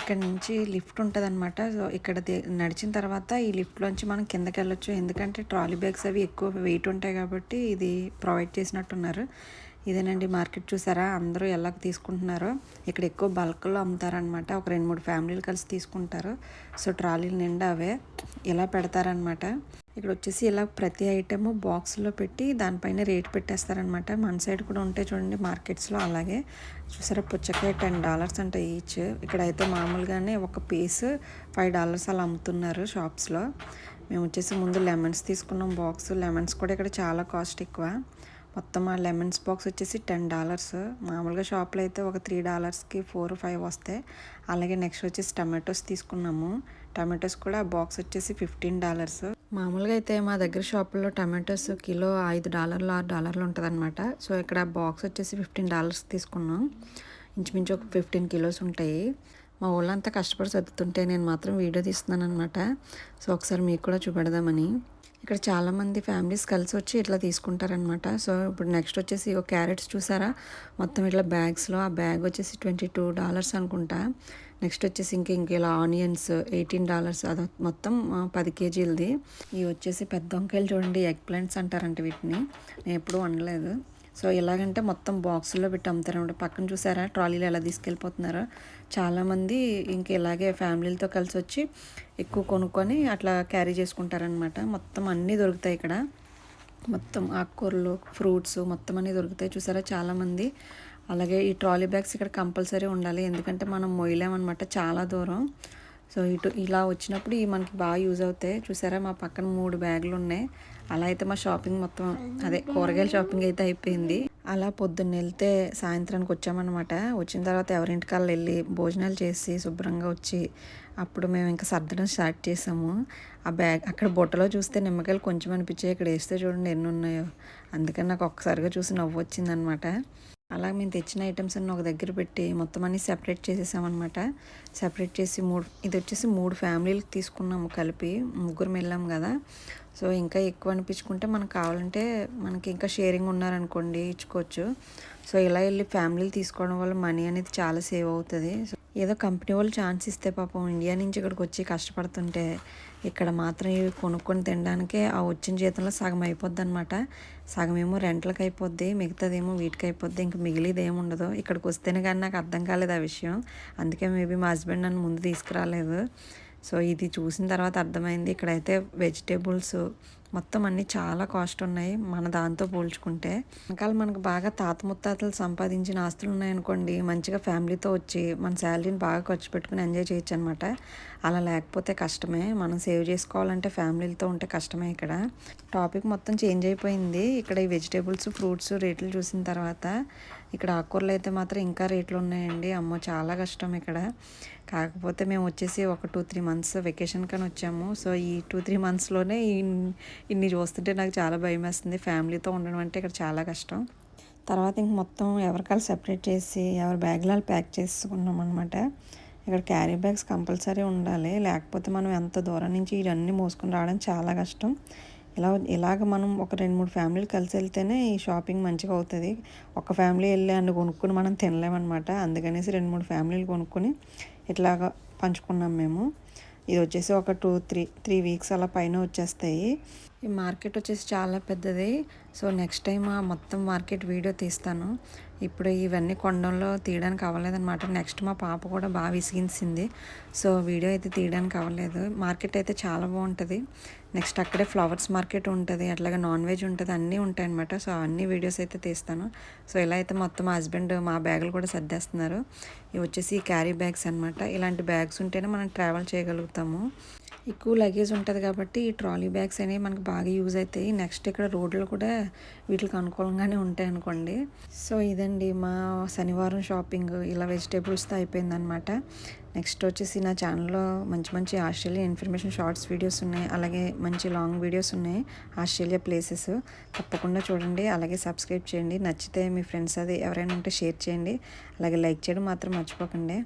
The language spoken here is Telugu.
ఇక్కడ నుంచి లిఫ్ట్ ఉంటుంది అనమాట సో ఇక్కడ నడిచిన తర్వాత ఈ లిఫ్ట్లోంచి మనం కిందకి వెళ్ళొచ్చు ఎందుకంటే ట్రాలీ బ్యాగ్స్ అవి ఎక్కువ వెయిట్ ఉంటాయి కాబట్టి ఇది ప్రొవైడ్ చేసినట్టున్నారు. ఇదేనండి మార్కెట్ చూసారా? అందరూ ఎలా తీసుకుంటున్నారో. ఇక్కడ ఎక్కువ బల్క్లో అమ్ముతారనమాట ఒక రెండు మూడు ఫ్యామిలీలు కలిసి తీసుకుంటారు. సో ట్రాలీలు నిండా అవే. ఇలా పెడతారనమాట. ఇక్కడ వచ్చేసి ఇలా ప్రతి ఐటెము బాక్స్లో పెట్టి దానిపైన రేట్ పెట్టేస్తారనమాట. మన సైడ్ కూడా ఉంటాయి చూడండి మార్కెట్స్లో అలాగే. చూసారా పుచ్చకాయ టెన్ డాలర్స్ అంటే ఈచ్ ఇక్కడ అయితే మామూలుగానే ఒక పీస్ ఫైవ్ డాలర్స్ అలా అమ్ముతున్నారు షాప్స్లో మేము వచ్చేసి ముందు లెమన్స్ తీసుకున్నాం బాక్స్ లెమన్స్ కూడా ఇక్కడ చాలా కాస్ట్ ఎక్కువ. మొత్తం ఆ లెమన్స్ బాక్స్ వచ్చేసి టెన్ డాలర్స్. మామూలుగా షాప్లో అయితే ఒక త్రీ డాలర్స్కి ఫోర్ ఫైవ్ వస్తాయి. అలాగే నెక్స్ట్ వచ్చేసి టమాటోస్ తీసుకున్నాము. టమాటోస్ కూడా బాక్స్ వచ్చేసి ఫిఫ్టీన్ డాలర్స్. మామూలుగా అయితే మా దగ్గర షాపుల్లో టమాటోస్ కిలో ఐదు డాలర్లు ఆరు డాలర్లు ఉంటుంది సో ఇక్కడ బాక్స్ వచ్చేసి ఫిఫ్టీన్ డాలర్స్ తీసుకున్నాం. ఇంచుమించు ఒక ఫిఫ్టీన్ కిలోస్ ఉంటాయి. మా ఊళ్ళంతా కష్టపడి చదువుతుంటే నేను మాత్రం వీడియో తీస్తున్నాను అనమాట సో ఒకసారి మీకు కూడా చూపెడదామని. ఇక్కడ చాలామంది ఫ్యామిలీస్ కలిసి వచ్చి ఇట్లా తీసుకుంటారనమాట సో ఇప్పుడు నెక్స్ట్ వచ్చేసి ఒక క్యారెట్స్ చూసారా? మొత్తం ఇట్లా బ్యాగ్స్లో ఆ బ్యాగ్ వచ్చేసి ట్వంటీ టూ డాలర్స్ అనుకుంటా. నెక్స్ట్ వచ్చేసి ఇంక ఇంక ఇలా ఆనియన్స్ ఎయిటీన్ డాలర్స్ అది మొత్తం పది కేజీలది. ఇవి వచ్చేసి పెద్ద వంకాయలు చూడండి ఎగ్ ప్లాంట్స్ అంటారంట వీటిని. నేను ఎప్పుడూ వండలేదు. సో ఎలాగంటే మొత్తం బాక్సుల్లో పెట్టి అమ్ముతారనమాట. పక్కన చూసారా ట్రాలీలో ఎలా తీసుకెళ్ళిపోతున్నారో. చాలామంది ఇంక ఇలాగే ఫ్యామిలీలతో కలిసి వచ్చి ఎక్కువ కొనుక్కొని అట్లా క్యారీ చేసుకుంటారనమాట. మొత్తం అన్నీ దొరుకుతాయి ఇక్కడ. మొత్తం ఆకుకూరలు ఫ్రూట్స్ మొత్తం అన్నీ దొరుకుతాయి. చూసారా చాలామంది. అలాగే ఈ ట్రాలీ బ్యాగ్స్ ఇక్కడ కంపల్సరీ ఉండాలి. ఎందుకంటే మనం మొయ్యలేమన్నమాట చాలా దూరం. సో ఇటు ఇలా వచ్చినప్పుడు ఇవి మనకి బాగా యూజ్ అవుతాయి. చూసారా? మా పక్కన మూడు బ్యాగులు ఉన్నాయి. అలా అయితే మా షాపింగ్ మొత్తం అదే కూరగాయల షాపింగ్ అయితే అయిపోయింది. అలా పొద్దున్న వెళ్తే సాయంత్రానికి వచ్చామన్నమాట. వచ్చిన తర్వాత ఎవరింటికల్లా వెళ్ళి భోజనాలు చేసి శుభ్రంగా వచ్చి అప్పుడు మేము ఇంకా సర్దడం స్టార్ట్ చేసాము. ఆ బ్యాగ్ అక్కడ బుట్టలో చూస్తే నిమ్మకాయలు కొంచెం అనిపించాయి. ఇక్కడ వేస్తే చూడండి ఎన్ని ఉన్నాయో. అందుకని నాకు ఒక్కసారిగా చూసి నవ్వు వచ్చిందనమాట అలా మేము తెచ్చిన ఐటమ్స్ అన్నీ ఒక దగ్గర పెట్టి మొత్తం అన్ని సెపరేట్ చేసేసామన్నమాట. సెపరేట్ చేసి మూడు ఇది వచ్చేసి మూడు ఫ్యామిలీలకు తీసుకున్నాము కలిపి. ముగ్గురు వెళ్ళాం కదా. సో ఇంకా ఎక్కువ అనిపించుకుంటే మనకు కావాలంటే మనకి ఇంకా షేరింగ్ ఉన్నారనుకోండి ఇచ్చుకోవచ్చు. సో ఇలా వెళ్ళి ఫ్యామిలీలు తీసుకోవడం వల్ల మనీ అనేది చాలా సేవ్ అవుతుంది. సో ఏదో కంపెనీ వాళ్ళు ఛాన్స్ ఇస్తే పాపం ఇండియా నుంచి ఇక్కడికి వచ్చి కష్టపడుతుంటే ఇక్కడ మాత్రం ఇవి కొనుక్కొని తినడానికే ఆ వచ్చిన జీతంలో సగం అయిపోద్ది అనమాట సగం ఏమో రెంట్లకు అయిపోద్ది మిగతాదేమో వీటికి అయిపోద్ది ఇంక మిగిలిది ఏమి ఉండదు. ఇక్కడికి వస్తేనే కానీ నాకు అర్థం కాలేదు ఆ విషయం. అందుకే మేబీ మా హస్బెండ్ నన్ను ముందు తీసుకురాలేదు. సో ఇది చూసిన తర్వాత అర్థమైంది. ఇక్కడైతే వెజిటేబుల్స్ మొత్తం అన్నీ చాలా కాస్ట్ ఉన్నాయి మన దాంతో పోల్చుకుంటే. ఇంకా మనకు బాగా తాత ముత్తాతలు సంపాదించిన ఆస్తులు ఉన్నాయనుకోండి మంచిగా ఫ్యామిలీతో వచ్చి మన శాలరీని బాగా ఖర్చు పెట్టుకుని ఎంజాయ్ చేయొచ్చు అనమాట అలా లేకపోతే కష్టమే. మనం సేవ్ చేసుకోవాలంటే ఫ్యామిలీలతో ఉంటే కష్టమే ఇక్కడ. టాపిక్ మొత్తం చేంజ్ అయిపోయింది. ఇక్కడ ఈ వెజిటేబుల్స్ ఫ్రూట్స్ రేట్లు చూసిన తర్వాత ఇక్కడ ఆకుకూరలు అయితే మాత్రం ఇంకా రేట్లు ఉన్నాయండి. అమ్మో చాలా కష్టం ఇక్కడ. కాకపోతే మేము వచ్చేసి ఒక టూ త్రీ మంత్స్ వెకేషన్ కానీ వచ్చాము. సో ఈ టూ త్రీ మంత్స్లోనే ఈ ఇన్ని చూస్తుంటే నాకు చాలా భయం వేస్తుంది. ఫ్యామిలీతో ఉండడం అంటే ఇక్కడ చాలా కష్టం. తర్వాత ఇంక మొత్తం ఎవరికాలు సెపరేట్ చేసి ఎవరి బ్యాగ్లాలు ప్యాక్ చేసుకున్నాం అనమాట ఇక్కడ క్యారీ బ్యాగ్స్ కంపల్సరీ ఉండాలి. లేకపోతే మనం ఎంత దూరం నుంచి ఇవన్నీ మోసుకొని రావడం చాలా కష్టం. ఇలా ఇలాగ మనం ఒక రెండు మూడు ఫ్యామిలీలు కలిసి వెళ్తేనే ఈ షాపింగ్ మంచిగా అవుతుంది. ఒక ఫ్యామిలీ వెళ్ళి అన్ని కొనుక్కొని మనం తినలేమన్నమాట. అందుకనేసి రెండు మూడు ఫ్యామిలీలు కొనుక్కొని ఇట్లాగా పంచుకున్నాం మేము. ఇది వచ్చేసి ఒక టూ త్రీ త్రీ వీక్స్ అలా పైన వచ్చేస్తాయి. ఈ మార్కెట్ వచ్చేసి చాలా పెద్దది. సో నెక్స్ట్ టైం ఆ మొత్తం మార్కెట్ వీడియో తీస్తాను. ఇప్పుడు ఇవన్నీ కొండంలో తీయడానికి అవ్వలేదన్నమాట. నెక్స్ట్ మా పాప కూడా బాగా విసిగించింది. సో వీడియో అయితే తీయడానికి అవ్వలేదు. మార్కెట్ అయితే చాలా బాగుంటుంది. నెక్స్ట్ అక్కడే ఫ్లవర్స్ మార్కెట్ ఉంటుంది. అట్లాగే నాన్ వెజ్ ఉంటుంది. అన్నీ ఉంటాయన్నమాట. సో అన్ని వీడియోస్ అయితే తీస్తాను. సో ఇలా అయితే మొత్తం మా హస్బెండ్ మా బ్యాగులు కూడా సర్దేస్తున్నారు. ఇవి వచ్చేసి క్యారీ బ్యాగ్స్ అనమాట ఇలాంటి బ్యాగ్స్ ఉంటేనే మనం ట్రావెల్ చేయగలుగుతాము. ఎక్కువ లగేజ్ ఉంటుంది కాబట్టి ఈ ట్రాలీ బ్యాగ్స్ అనేవి మనకు బాగా యూజ్ అవుతాయి. నెక్స్ట్ ఇక్కడ రోడ్లు కూడా వీటికి అనుకూలంగానే ఉంటాయి అనుకోండి. సో ఇదండి మా శనివారం షాపింగ్ ఇలా వెజిటేబుల్స్తో అయిపోయిందనమాట నెక్స్ట్ వచ్చేసి నా ఛానల్లో మంచి మంచి ఆస్ట్రేలియా ఇన్ఫర్మేషన్ షార్ట్స్ వీడియోస్ ఉన్నాయి. అలాగే మంచి లాంగ్ వీడియోస్ ఉన్నాయి. ఆస్ట్రేలియా ప్లేసెస్ తప్పకుండా చూడండి. అలాగే సబ్స్క్రైబ్ చేయండి. నచ్చితే మీ ఫ్రెండ్స్ అది ఎవరైనా ఉంటే షేర్ చేయండి. అలాగే లైక్ చేయడం మాత్రం మర్చిపోకండి.